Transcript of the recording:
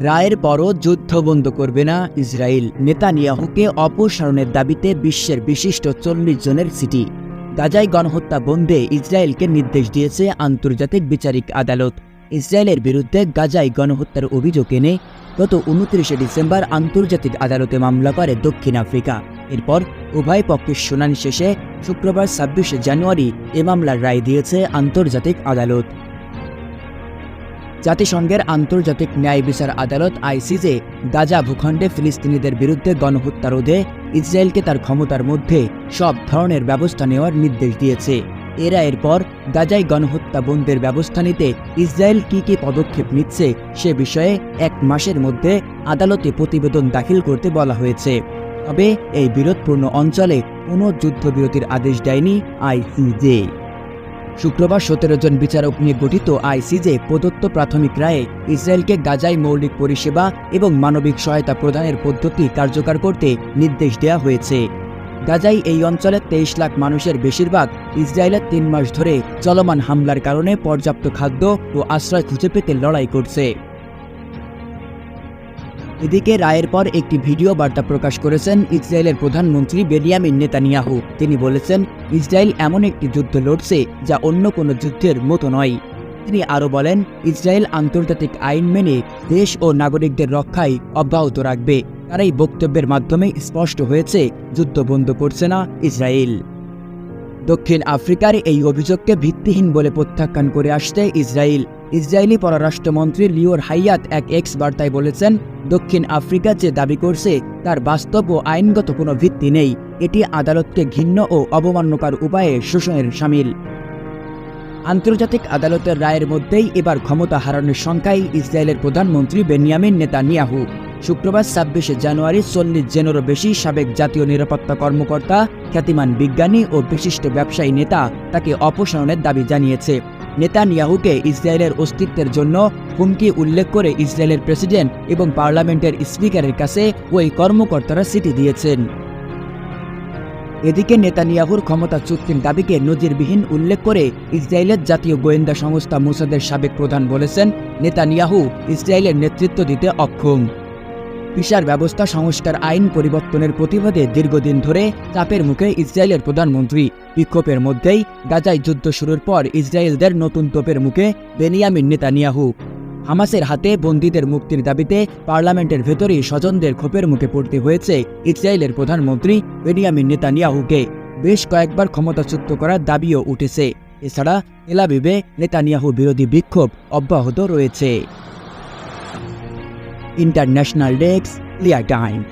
রায়ের পরও যুদ্ধ বন্ধ করবে না ইসরায়েল। নেতানিয়াহুকে অপসারণের দাবিতে বিশ্বের বিশিষ্ট চল্লিশ জনের সিটি। গাজায় গণহত্যা বন্ধে ইসরায়েলকে নির্দেশ দিয়েছে আন্তর্জাতিক বিচারিক আদালত। ইসরায়েলের বিরুদ্ধে গাজায় গণহত্যার অভিযোগ এনে গত উনত্রিশে ডিসেম্বর আন্তর্জাতিক আদালতে মামলা করে দক্ষিণ আফ্রিকা। এরপর উভয় পক্ষের শুনানি শেষে শুক্রবার ছাব্বিশে জানুয়ারি এ মামলার রায় দিয়েছে আন্তর্জাতিক আদালত। জাতিসংঘের আন্তর্জাতিক ন্যায় বিচার আদালত আইসিজে গাজা ভূখণ্ডে ফিলিস্তিনিদের বিরুদ্ধে গণহত্যা রোধে ইসরায়েলকে তার ক্ষমতার মধ্যে সব ধরনের ব্যবস্থা নেওয়ার নির্দেশ দিয়েছে। এরা এরপর গাজায় গণহত্যা বন্ধের ব্যবস্থা নিতে ইসরায়েল কী কী পদক্ষেপ নিচ্ছে সে বিষয়ে এক মাসের মধ্যে আদালতে প্রতিবেদন দাখিল করতে বলা হয়েছে। তবে এই বিরোধপূর্ণ অঞ্চলে কোনো যুদ্ধবিরতির আদেশ দেয়নি আইসিজে। শুক্রবার সতেরো জন বিচারক নিয়ে গঠিত আইসিজে প্রদত্ত প্রাথমিক রায়ে ইসরায়েলকে গাজায় মৌলিক পরিষেবা এবং মানবিক সহায়তা প্রদানের পদ্ধতি কার্যকর করতে নির্দেশ দেওয়া হয়েছে। গাজায় এই অঞ্চলের তেইশ লাখ মানুষের বেশিরভাগ ইসরায়েলের তিন মাস ধরে চলমান হামলার কারণে পর্যাপ্ত খাদ্য ও আশ্রয় খুঁজে পেতে লড়াই করছে। এদিকে রায়ের পর একটি ভিডিও বার্তা প্রকাশ করেছেন ইসরায়েলের প্রধানমন্ত্রী বেনিয়ামিন নেতানিয়াহু। তিনি বলেছেন, ইসরায়েল এমন একটি যুদ্ধ লড়ছে যা অন্য কোনো যুদ্ধের মতো নয়। তিনি আরও বলেন, ইসরায়েল আন্তর্জাতিক আইন মেনে দেশ ও নাগরিকদের রক্ষায় অব্যাহত রাখবে। তার এই বক্তব্যের মাধ্যমে স্পষ্ট হয়েছে, যুদ্ধ বন্ধ করছে না ইসরায়েল। দক্ষিণ আফ্রিকার এই অভিযোগকে ভিত্তিহীন বলে প্রত্যাখ্যান করে আসছে ইসরায়েল। ইসরায়েলি পররাষ্ট্রমন্ত্রী লিওর হাইয়াত এক এক্স বার্তায় বলেছেন, দক্ষিণ আফ্রিকা যে দাবি করছে, তার বাস্তব ও আইনগত কোনো ভিত্তি নেই। এটি আদালতকে ঘিন্ন ও অবমাননাকর উপায়ে শোষণের সামিল। আন্তর্জাতিক আদালতের রায়ের মধ্যেই এবার ক্ষমতা হারানোর সংখ্যায় ইসরায়েলের প্রধানমন্ত্রী বেনিয়ামিন নেতানিয়াহু। শুক্রবার ছাব্বিশে জানুয়ারি চল্লিশ জেনেরও বেশি সাবেক জাতীয় নিরাপত্তা কর্মকর্তা, খ্যাতিমান বিজ্ঞানী ও বিশিষ্ট ব্যবসায়ী নেতা তাকে অপসারণের দাবি জানিয়েছে। নেতানিয়াহুকে ইসরায়েলের অস্তিত্বের জন্য হুমকি উল্লেখ করে ইসরায়েলের প্রেসিডেন্ট এবং পার্লামেন্টের স্পিকারের কাছে ওই কর্মকর্তারা চিঠি দিয়েছেন। এদিকে নেতানিয়াহুর ক্ষমতা চুক্তির দাবিকে নজিরবিহীন উল্লেখ করে ইসরায়েলের জাতীয় গোয়েন্দা সংস্থা মুসাদের সাবেক প্রধান বলেছেন, নেতানিয়াহু ইসরায়েলের নেতৃত্ব দিতে অক্ষম। ভিসার ব্যবস্থা, সংস্কার আইন পরিবর্তনের প্রতিবাদে দীর্ঘদিন ধরে চাপের মুখে ইসরায়েলের প্রধানমন্ত্রী। বিক্ষোভের মধ্যেই গাজায় যুদ্ধ শুরুর পর ইসরায়েলদের নতুন তোপের মুখে বেনিয়ামিন নেতানিয়াহু। হামাসের হাতে বন্দীদের মুক্তির দাবিতে পার্লামেন্টের ভেতরেই স্বজনদের ক্ষোভের মুখে পড়তে হয়েছে ইসরায়েলের প্রধানমন্ত্রী বেনিয়ামিন নেতানিয়াহুকে। বেশ কয়েকবার ক্ষমতাচ্যুত করার দাবিও উঠেছে। এছাড়া এলাবিবে নেতানিয়াহু বিরোধী বিক্ষোভ অব্যাহত রয়েছে। International Legs Leah time.